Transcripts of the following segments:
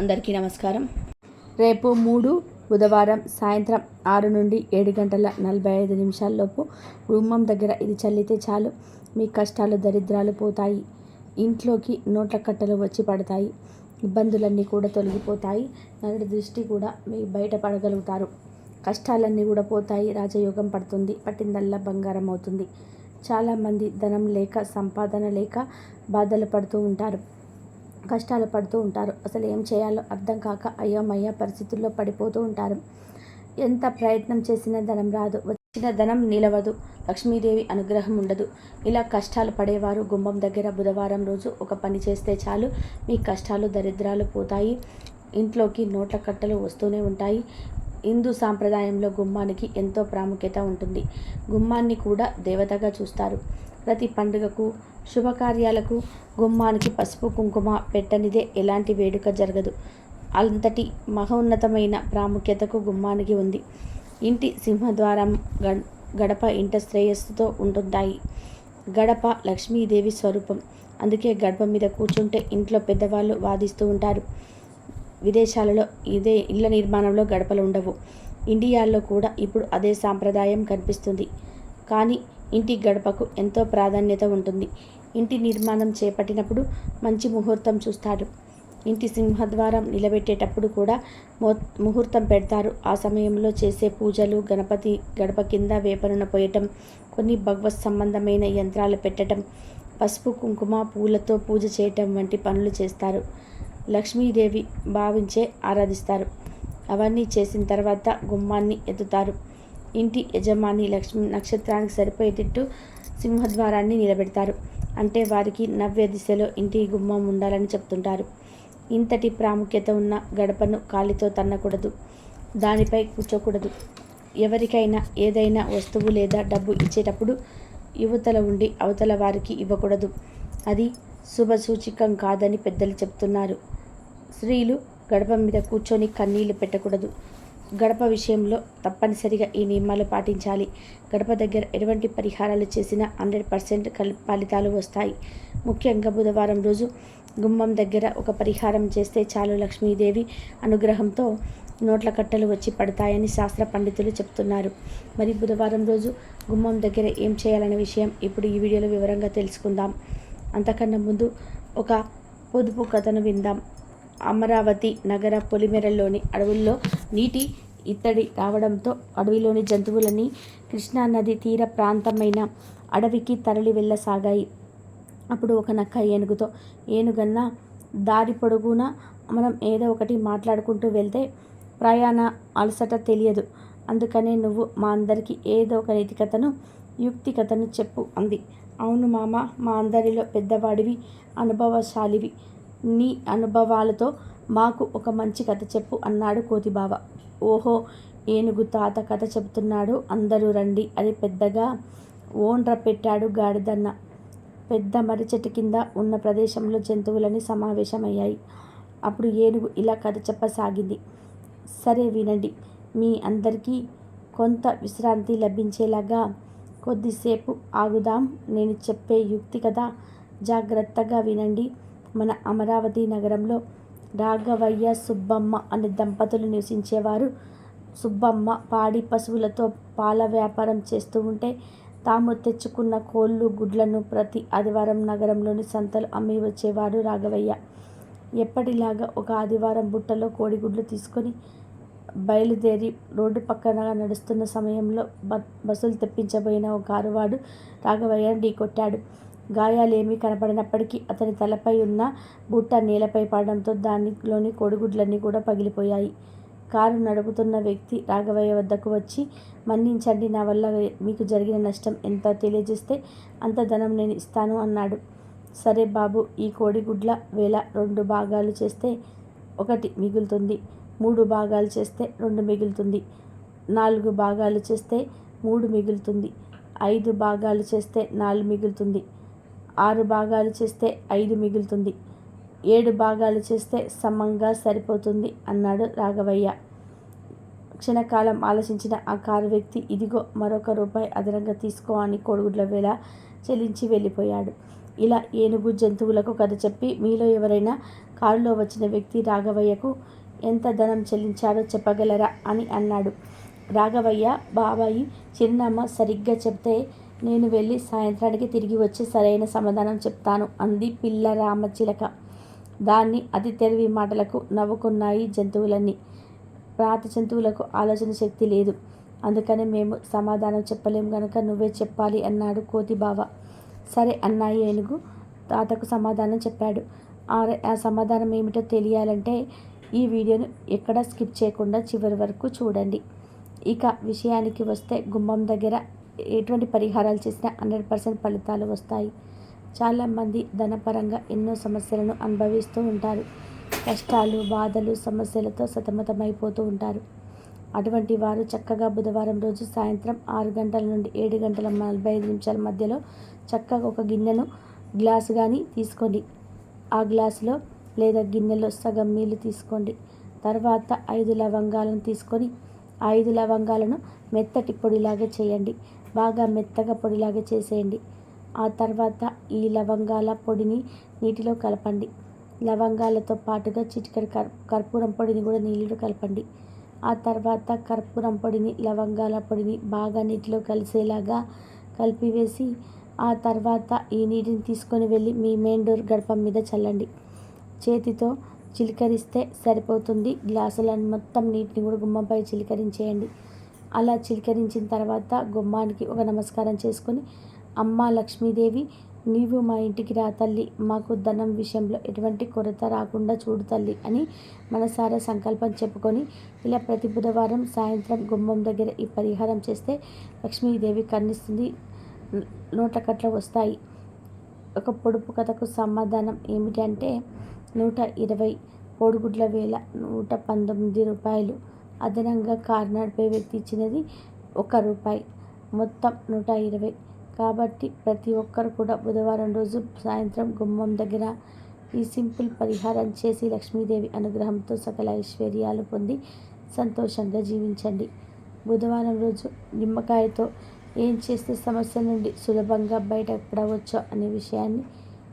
అందరికీ నమస్కారం. రేపు మూడు బుధవారం సాయంత్రం ఆరు నుండి ఏడు గంటల నలభై ఐదు నిమిషాల్లోపు గుమ్మం దగ్గర ఇది చల్లితే చాలు. మీ కష్టాలు దరిద్రాలు పోతాయి. ఇంట్లోకి నోట్ల కట్టలు వచ్చి పడతాయి. ఇబ్బందులన్నీ కూడా తొలగిపోతాయి. నరుడి దృష్టి కూడా మీ బయటపడగలుగుతారు కష్టాలన్నీ కూడా పోతాయి. రాజయోగం పడుతుంది. పట్టిందల్లా బంగారం అవుతుంది. చాలామంది ధనం లేక సంపాదన లేక బాధలు పడుతూ ఉంటారు. కష్టాలు పడుతూ ఉంటారు. అసలు ఏం చేయాలో అర్థం కాక అయోమయ పరిస్థితుల్లో పడిపోతూ ఉంటారు. ఎంత ప్రయత్నం చేసినా ధనం రాదు. వచ్చిన ధనం నిలవదు. లక్ష్మీదేవి అనుగ్రహం ఉండదు. ఇలా కష్టాలు పడేవారు గుమ్మం దగ్గర బుధవారం రోజు ఒక పని చేస్తే చాలు. మీ కష్టాలు దరిద్రాలు పోతాయి. ఇంట్లోకి నోట్ల కట్టలు వస్తూనే ఉంటాయి. హిందూ సాంప్రదాయంలో గుమ్మానికి ఎంతో ప్రాముఖ్యత ఉంటుంది. గుమ్మాన్ని కూడా దేవతగా చూస్తారు. ప్రతి పండుగకు శుభకార్యాలకు గుమ్మానికి పసుపు కుంకుమ పెట్టనిదే ఎలాంటి వేడుక జరగదు. అంతటి మహోన్నతమైన ప్రాముఖ్యతకు గుమ్మానికి ఉంది. ఇంటి సింహద్వారం గడప ఇంట శ్రేయస్సుతో ఉంటుంటాయి. గడప లక్ష్మీదేవి స్వరూపం. అందుకే గడప మీద కూర్చుంటే ఇంట్లో పెద్దవాళ్ళు వాదిస్తూ ఉంటారు. విదేశాలలో ఇదే ఇళ్ళ నిర్మాణంలో గడపలు ఉండవు. ఇండియాలో కూడా ఇప్పుడు అదే సాంప్రదాయం కనిపిస్తుంది. కానీ ఇంటి గడపకు ఎంతో ప్రాధాన్యత ఉంటుంది. ఇంటి నిర్మాణం చేపట్టినప్పుడు మంచి ముహూర్తం చూస్తారు ఇంటి సింహద్వారం నిలబెట్టేటప్పుడు కూడా ముహూర్తం పెడతారు. ఆ సమయంలో చేసే పూజలు గణపతి గడప కింద వేపనున పోయటం కొన్ని భగవత్ సంబంధమైన యంత్రాలు పెట్టడం పసుపు కుంకుమ పూలతో పూజ చేయటం వంటి పనులు చేస్తారు. లక్ష్మీదేవి భావించే ఆరాధిస్తారు. అవన్నీ చేసిన తర్వాత గుమ్మాన్ని ఎత్తుతారు. ఇంటి యజమాని లక్ష్మి నక్షత్రానికి సరిపోయేటట్టు సింహద్వారాన్ని నిలబెడతారు. అంటే వారికి నవ్య దిశలో ఇంటి గుమ్మం ఉండాలని చెప్తుంటారు. ఇంతటి ప్రాముఖ్యత ఉన్న గడపను కాలితో తన్నకూడదు. దానిపై కూర్చోకూడదు. ఎవరికైనా ఏదైనా వస్తువు లేదా డబ్బు ఇచ్చేటప్పుడు యువతల ఉండి అవతల వారికి ఇవ్వకూడదు. అది శుభసూచికం కాదని పెద్దలు చెప్తున్నారు. స్త్రీలు గడప మీద కూర్చొని కన్నీళ్ళు పెట్టకూడదు. గడప విషయంలో తప్పనిసరిగా ఈ నియమాలు పాటించాలి. గడప దగ్గర ఎటువంటి పరిహారాలు చేసినా హండ్రెడ్ పర్సెంట్ ఫలితాలు వస్తాయి. ముఖ్యంగా బుధవారం రోజు గుమ్మం దగ్గర ఒక పరిహారం చేస్తే చాలు లక్ష్మీదేవి అనుగ్రహంతో నోట్ల కట్టలు వచ్చి పడతాయని శాస్త్ర పండితులు చెప్తున్నారు. మరి బుధవారం రోజు గుమ్మం దగ్గర ఏం చేయాలనే విషయం ఇప్పుడు ఈ వీడియోలో వివరంగా తెలుసుకుందాం. అంతకన్నా ముందు ఒక పొదుపు కథను విందాం. అమరావతి నగర పొలిమేరల్లోని అడవుల్లో నీటి ఇత్తడి రావడంతో అడవిలోని జంతువులని కృష్ణానది తీర ప్రాంతమైన అడవికి తరలి వెళ్ళసాగాయి. అప్పుడు ఒక నక్క ఏనుగుతో ఏనుగన్నా దారి పొడుగునా మనం ఏదో ఒకటి మాట్లాడుకుంటూ వెళ్తే ప్రయాణ అలసట తెలియదు. అందుకనే నువ్వు మా అందరికీ ఏదో ఒక నీతికథను యుక్తికథను చెప్పు అంది. అవును మామ మా అందరిలో పెద్దవాడివి అనుభవశాలివి. నీ అనుభవాలతో మాకు ఒక మంచి కథ చెప్పు అన్నాడు కోతిబావ. ఓహో ఏనుగు తాత కథ చెబుతున్నాడు. అందరూ రండి అని పెద్దగా ఓండ్ర పెట్టాడు గాడిదన్న. పెద్ద మర్రి చెట్టు కింద ఉన్న ప్రదేశంలో జంతువులని సమావేశమయ్యాయి. అప్పుడు ఏనుగు ఇలా కథ చెప్పసాగింది. సరే వినండి మీ అందరికీ కొంత విశ్రాంతి లభించేలాగా కొద్దిసేపు ఆగుదాం. నేను చెప్పే యుక్తి కథ జాగ్రత్తగా వినండి. మన అమరావతి నగరంలో రాఘవయ్య సుబ్బమ్మ అనే దంపతులు నివసించేవారు. సుబ్బమ్మ పాడి పశువులతో పాల వ్యాపారం చేస్తూ ఉంటే తాము తెచ్చుకున్న కోళ్ళు గుడ్లను ప్రతి ఆదివారం నగరంలోని సంతలు అమ్మి వచ్చేవాడు రాఘవయ్య. ఎప్పటిలాగా ఒక ఆదివారం బుట్టలో కోడిగుడ్లు తీసుకొని బయలుదేరి రోడ్డు పక్కన నడుస్తున్న సమయంలో బ బస్సులు తెప్పించబోయిన ఒక కారువాడు రాఘవయ్యను ఢీకొట్టాడు. గాయాలేమీ కనపడినప్పటికీ అతని తలపై ఉన్న బుట్ట నేలపై పడడంతో దానిలోని కోడిగుడ్లన్నీ కూడా పగిలిపోయాయి. కారు నడుపుతున్న వ్యక్తి రాఘవయ్య వద్దకు వచ్చి మన్నించండి నా వల్ల మీకు జరిగిన నష్టం ఎంత తెలియజేస్తే అంత ధనం నేను ఇస్తాను అన్నాడు. సరే బాబు ఈ కోడిగుడ్ల వేల రెండు భాగాలు చేస్తే ఒకటి మిగులుతుంది మూడు భాగాలు చేస్తే రెండు మిగులుతుంది నాలుగు భాగాలు చేస్తే మూడు మిగులుతుంది ఐదు భాగాలు చేస్తే నాలుగు మిగులుతుంది ఆరు భాగాలు చేస్తే ఐదు మిగులుతుంది. ఏడు భాగాలు చేస్తే సమంగా సరిపోతుంది అన్నాడు రాఘవయ్య. క్షణకాలం ఆలోచించిన ఆ కారు వ్యక్తి ఇదిగో మరొక రూపాయి అదనంగా తీసుకో అని కోడిగుడ్ల వేళ చెల్లించి వెళ్ళిపోయాడు. ఇలా ఏనుగు జంతువులకు కథ చెప్పి మీలో ఎవరైనా కారులో వచ్చిన వ్యక్తి రాఘవయ్యకు ఎంత ధనం చెల్లించాడో చెప్పగలరా అని అన్నాడు. రాఘవయ్య బాబాయి చిరునామా సరిగ్గా చెప్తే నేను వెళ్ళి సాయంత్రానికి తిరిగి వచ్చి సరైన సమాధానం చెప్తాను అంది పిల్ల రామచిలక. దాన్ని అతి తెలివి మాటలకు నవ్వుకున్నాయి జంతువులన్నీ. రాతి జంతువులకు ఆలోచన శక్తి లేదు. అందుకని మేము సమాధానం చెప్పలేము కనుక నువ్వే చెప్పాలి అన్నాడు కోతి బావ సరే అన్నాయి ఏనుగు. తాతకు సమాధానం చెప్పాడు. ఆ ఆ సమాధానం ఏమిటో తెలియాలంటే ఈ వీడియోను ఎక్కడ స్కిప్ చేయకుండా చివరి వరకు చూడండి. ఇక విషయానికి వస్తే గుమ్మం దగ్గర ఎటువంటి పరిహారాలు చేసినా హండ్రెడ్ పర్సెంట్ ఫలితాలు వస్తాయి. చాలామంది ధనపరంగా ఎన్నో సమస్యలను అనుభవిస్తూ ఉంటారు. కష్టాలు బాధలు సమస్యలతో సతమతమైపోతూ ఉంటారు. అటువంటి వారు చక్కగా బుధవారం రోజు సాయంత్రం ఆరు గంటల నుండి ఏడు గంటల నలభై ఐదు నిమిషాల మధ్యలో చక్కగా ఒక గిన్నెను గ్లాసు కానీ తీసుకోండి. ఆ గ్లాసులో లేదా గిన్నెలో సగం నీళ్ళు తీసుకోండి. తర్వాత ఐదు లవంగాలను తీసుకొని ఐదు లవంగాలను మెత్తటి పొడిలాగా చేయండి. బాగా మెత్తగా పొడిలాగా చేసేయండి. ఆ తర్వాత ఈ లవంగాల పొడిని నీటిలో కలపండి. లవంగాలతో పాటుగా చిటికెడు కర్ కర్పూరం పొడిని కూడా నీళ్ళలో కలపండి. ఆ తర్వాత కర్పూరం పొడిని లవంగాల పొడిని బాగా నీటిలో కలిసేలాగా కలిపివేసి ఆ తర్వాత ఈ నీటిని తీసుకొని వెళ్ళి మీ మెయిన్ డోర్ గడప మీద చల్లండి. చేతితో చిలికరిస్తే సరిపోతుంది. గ్లాసులను మొత్తం నీటిని కూడా గుమ్మంపై చిలికరించేయండి. అలా చిలకరించిన తర్వాత గుమ్మానికి ఒక నమస్కారం చేసుకొని అమ్మ లక్ష్మీదేవి నీవు మా ఇంటికి రా తల్లి మాకు ధనం విషయంలో ఎటువంటి కొరత రాకుండా చూడు తల్లి అని మనసారా సంకల్పం చెప్పుకొని ఇలా ప్రతి బుధవారం సాయంత్రం గుమ్మం దగ్గర ఈ పరిహారం చేస్తే లక్ష్మీదేవి కన్నిస్తుంది నోట్ల కట్ల వస్తాయి. ఒక పొడుపు కథకు సమాధానం ఏమిటంటే నూట ఇరవై కోడిగుడ్ల వేల నూట పంతొమ్మిది రూపాయలు అదనంగా కారు నడిపే వ్యక్తి ఇచ్చినది ఒక రూపాయి. మొత్తం నూట ఇరవై. కాబట్టి ప్రతి ఒక్కరు కూడా బుధవారం రోజు సాయంత్రం గుమ్మం దగ్గర ఈ సింపుల్ పరిహారం చేసి లక్ష్మీదేవి అనుగ్రహంతో సకల ఐశ్వర్యాలు పొంది సంతోషంగా జీవించండి. బుధవారం రోజు నిమ్మకాయతో ఏం చేస్తే సమస్య నుండి సులభంగా బయటపడవచ్చో అనే విషయాన్ని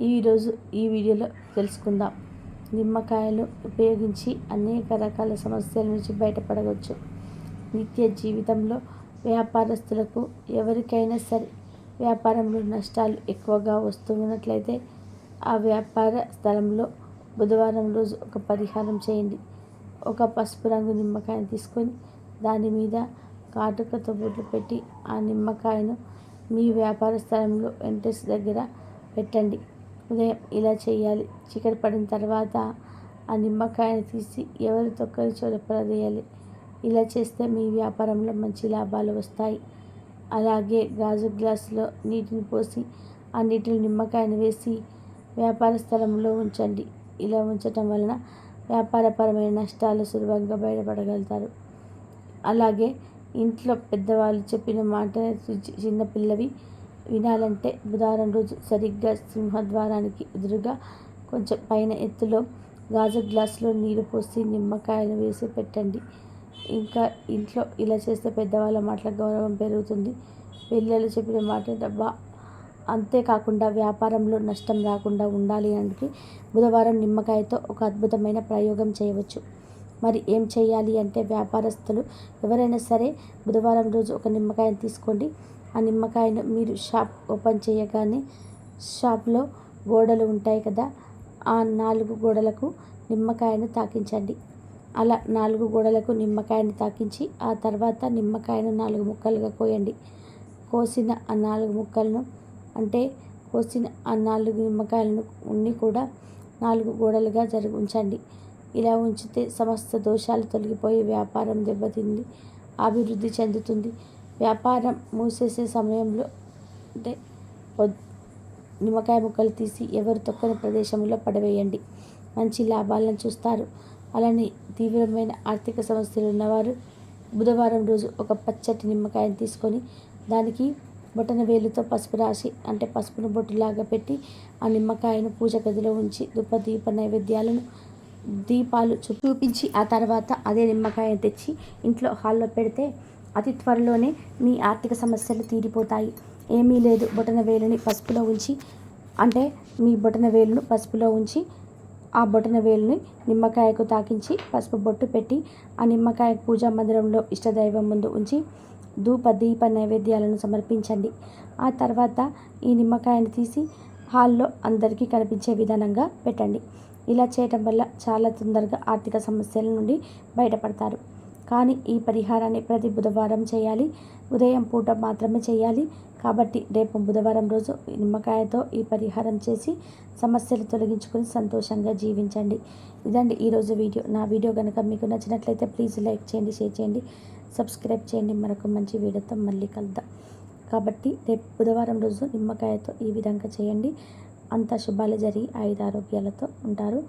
ఈరోజు ఈ వీడియోలో తెలుసుకుందాం. నిమ్మకాయలు ఉపయోగించి అనేక రకాల సమస్యల నుంచి బయటపడవచ్చు. నిత్య జీవితంలో వ్యాపారస్తులకు ఎవరికైనా సరే వ్యాపారంలో నష్టాలు ఎక్కువగా వస్తూ ఉన్నట్లయితే ఆ వ్యాపార స్థలంలో బుధవారం రోజు ఒక పరిహారం చేయండి. ఒక పసుపు రంగు నిమ్మకాయను తీసుకొని దాని మీద కాటుకతో బొట్లు పెట్టి ఆ నిమ్మకాయను మీ వ్యాపార స్థలంలో ఎంట్రెస్ దగ్గర పెట్టండి. ఉదయం ఇలా చేయాలి. చీకటి పడిన తర్వాత ఆ నిమ్మకాయని తీసి ఎవరి చోట చోరపడేయాలి ఇలా చేస్తే మీ వ్యాపారంలో మంచి లాభాలు వస్తాయి. అలాగే గాజు గ్లాసులో నీటిని పోసి ఆ నీటిని నిమ్మకాయను వేసి వ్యాపార స్థలంలో ఉంచండి. ఇలా ఉంచటం వలన వ్యాపారపరమైన నష్టాలు సులభంగా బయటపడగలుగుతారు. అలాగే ఇంట్లో పెద్దవాళ్ళు చెప్పిన మాట చిన్నపిల్లవి వినాలంటే బుధవారం రోజు సరిగ్గా సింహద్వారానికి ఎదురుగా కొంచెం పైన ఎత్తులో గాజు గ్లాసులో నీరు పోసి నిమ్మకాయలు వేసి పెట్టండి. ఇంకా ఇంట్లో ఇలా చేస్తే పెద్దవాళ్ళ మాటల గౌరవం పెరుగుతుంది. పిల్లలు చెప్పిన మాట డబ్బా అంతేకాకుండా వ్యాపారంలో నష్టం రాకుండా ఉండాలి అంటే బుధవారం నిమ్మకాయతో ఒక అద్భుతమైన ప్రయోగం చేయవచ్చు. మరి ఏం చేయాలి అంటే వ్యాపారస్తులు ఎవరైనా సరే బుధవారం రోజు ఒక నిమ్మకాయను తీసుకోండి. ఆ నిమ్మకాయను మీరు షాప్ ఓపెన్ చేయగానే షాప్లో గోడలు ఉంటాయి కదా ఆ నాలుగు గోడలకు నిమ్మకాయను తాకించండి. అలా నాలుగు గోడలకు నిమ్మకాయను తాకించి ఆ తర్వాత నిమ్మకాయను నాలుగు ముక్కలుగా కోయండి. కోసిన ఆ నాలుగు ముక్కలను అంటే కోసిన ఆ నాలుగు నిమ్మకాయలను ఉన్ని కూడా నాలుగు గోడలుగా జరిగి ఉంచండి. ఇలా ఉంచితే సమస్త దోషాలు తొలగిపోయి వ్యాపారం దెబ్బతింది అభివృద్ధి చెందుతుంది. వ్యాపారం మూసేసే సమయంలో అంటే నిమ్మకాయ ముక్కలు తీసి ఎవరు తొక్కని ప్రదేశంలో పడవేయండి. మంచి లాభాలను చూస్తారు. అలానే తీవ్రమైన ఆర్థిక సమస్యలు ఉన్నవారు బుధవారం రోజు ఒక పచ్చటి నిమ్మకాయను తీసుకొని దానికి బొటన వేలుతో పసుపు రాసి అంటే పసుపును బొట్టులాగా పెట్టి ఆ నిమ్మకాయను పూజ గదిలో ఉంచి దుప్ప దీప నైవేద్యాలను దీపాలు చూపించి ఆ తర్వాత అదే నిమ్మకాయ తెచ్చి ఇంట్లో హాల్లో పెడితే అతి త్వరలోనే మీ ఆర్థిక సమస్యలు తీరిపోతాయి. ఏమీ లేదు. బొటన వేలుని పసుపులో ఉంచి అంటే మీ బొటన వేలును పసుపులో ఉంచి ఆ బొటన వేలుని నిమ్మకాయకు తాకించి పసుపు బొట్టు పెట్టి ఆ నిమ్మకాయ పూజా మందిరంలో ఇష్టదైవం ముందు ఉంచి ధూప దీప నైవేద్యాలను సమర్పించండి. ఆ తర్వాత ఈ నిమ్మకాయను తీసి హాల్లో అందరికీ కనిపించే విధానంగా పెట్టండి. ఇలా చేయటం వల్ల చాలా తొందరగా ఆర్థిక సమస్యల నుండి బయటపడతారు. కానీ ఈ పరిహారాన్ని ప్రతి బుధవారం చేయాలి. ఉదయం పూట మాత్రమే చేయాలి. కాబట్టి రేపు బుధవారం రోజు నిమ్మకాయతో ఈ పరిహారం చేసి సమస్యలు తొలగించుకొని సంతోషంగా జీవించండి. ఇదండి ఈరోజు వీడియో. నా వీడియో కనుక మీకు నచ్చినట్లయితే ప్లీజ్ లైక్ చేయండి షేర్ చేయండి సబ్స్క్రైబ్ చేయండి. మరొక మంచి వీడియోతో మళ్ళీ కలుద్దాం. కాబట్టి రేపు బుధవారం రోజు నిమ్మకాయతో ఈ విధంగా చేయండి. అంత శుభాలు జరిగి ఐదు ఆరోగ్యాలతో ఉంటారు.